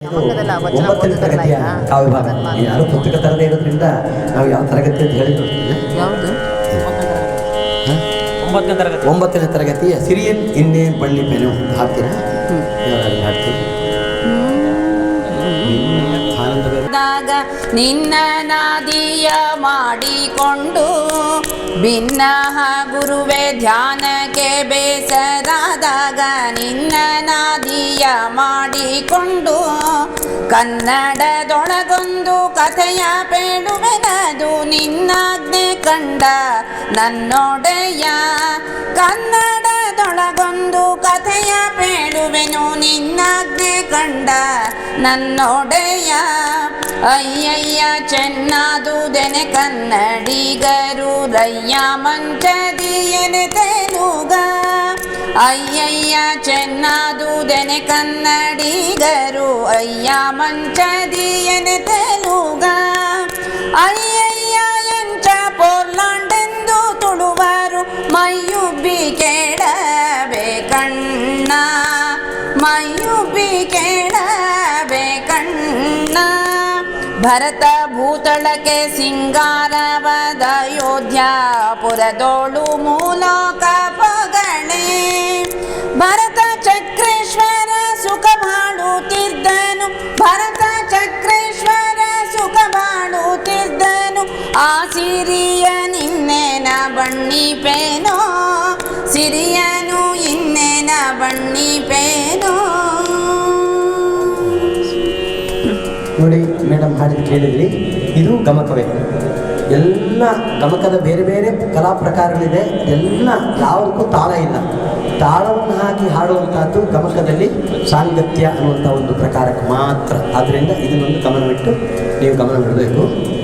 ಒಂಬತ್ತನೇ ತರಗತಿಯ? ಕಾವ್ಯಭಾಗ ಯಾರು ಪುಸ್ತಕ ತರದೇ ಇರೋದ್ರಿಂದ ನಾವು ಯಾವ ತರಗತಿ ಅಂತ ಹೇಳಿದ್ರು ಯಾವುದು? ಒಂಬತ್ತನೇ ತರಗತಿ. ಒಂಬತ್ತನೇ ತರಗತಿಯ ಸಿರಿಯನ್ ಇನ್ನೇ ಬಳ್ಳಿ ಮೇಲೆ ಹಾಕ್ತೀರಾ ಆನಂದ ನಿನ್ನ ನಾದಿಯ ಮಾಡಿಕೊಂಡು ಭಿನ್ನಹ ಗುರುವೆ, ಧ್ಯಾನಕ್ಕೆ ಬೇಸರಾದಾಗ ನಿನ್ನ ನಾದಿಯ ಮಾಡಿಕೊಂಡು ಕನ್ನಡದೊಳಗೊಂದು ಕಥೆಯ ಬೇಡುವೆನದು ನಿನ್ನಾಜ್ಞೆ ಕಂಡ ನನ್ನೊಡೆಯ. ಕನ್ನಡದೊಳಗೊಂದು ಕಥೆಯ ಪೇಡುವೆನು ನಿನ್ನಾಜ್ಞೆ ಕಂಡ ನನ್ನೊಡೆಯ. ಅಯ್ಯಯ್ಯ ಚೆನ್ನಾದುದೆನೆ ಕನ್ನಡಿಗರು ರಯ್ಯ ಮಂಚದಿಯನೆ ತೆಲುಗ. ಅಯ್ಯಯ್ಯ ಚೆನ್ನಾದುದೆನೆ ಕನ್ನಡಿಗರು, ಅಯ್ಯ ಮಂಚದಿಯನೆ ತೆಲುಗ. ಅಯ್ಯಯ್ಯ ಎಂಚ ಪೋರ್ಲಾಂಡೆಂದು ತುಳುವರು, ಮೈಯುಬ್ಬಿ ಕೇಳಬೇಕಣ್ಣ. ಮೈಯುಬ್ಬಿ ಕೇಳಬೇಕಣ್ಣ. ಭರತ ಭೂತಳಕ್ಕೆ ಸಿಂಗಾರವದ ಅಯೋಧ್ಯಾಪುರದೋಳು ಮೂಲೋಕ ಪಗಣೆ. ಭರತ ಚಕ್ರೇಶ್ವರ ಸುಖ ಬಾಳುತ್ತಿದ್ದನು, ಭರತ ಚಕ್ರೇಶ್ವರ ಸುಖ ಬಾಳುತ್ತಿದ್ದನು. ಆ ಸಿರಿಯ ನಿನ್ನೆನ ಬಣ್ಣಿ ಪೇನೋ ಇನ್ನೆನ ನೋಡಿ ಮೇಡಮ್ ಹಾಡಿದ ಕೇಳಿದ್ರಿ. ಇದು ಗಮಕವೇ. ಎಲ್ಲ ಗಮಕದ ಬೇರೆ ಬೇರೆ ಕಲಾ ಪ್ರಕಾರಗಳಿದೆ. ಎಲ್ಲ ಯಾವುದಕ್ಕೂ ತಾಳ ಇಲ್ಲ. ತಾಳವನ್ನು ಹಾಕಿ ಹಾಡುವಂಥದ್ದು ಗಮಕದಲ್ಲಿ ಸಾಂಗತ್ಯ ಅನ್ನುವಂಥ ಒಂದು ಪ್ರಕಾರಕ್ಕೆ ಮಾತ್ರ. ಆದ್ದರಿಂದ ಇದನ್ನೊಂದು ಗಮನವಿಟ್ಟು ನೀವು ಗಮನ ಬಿಡಬೇಕು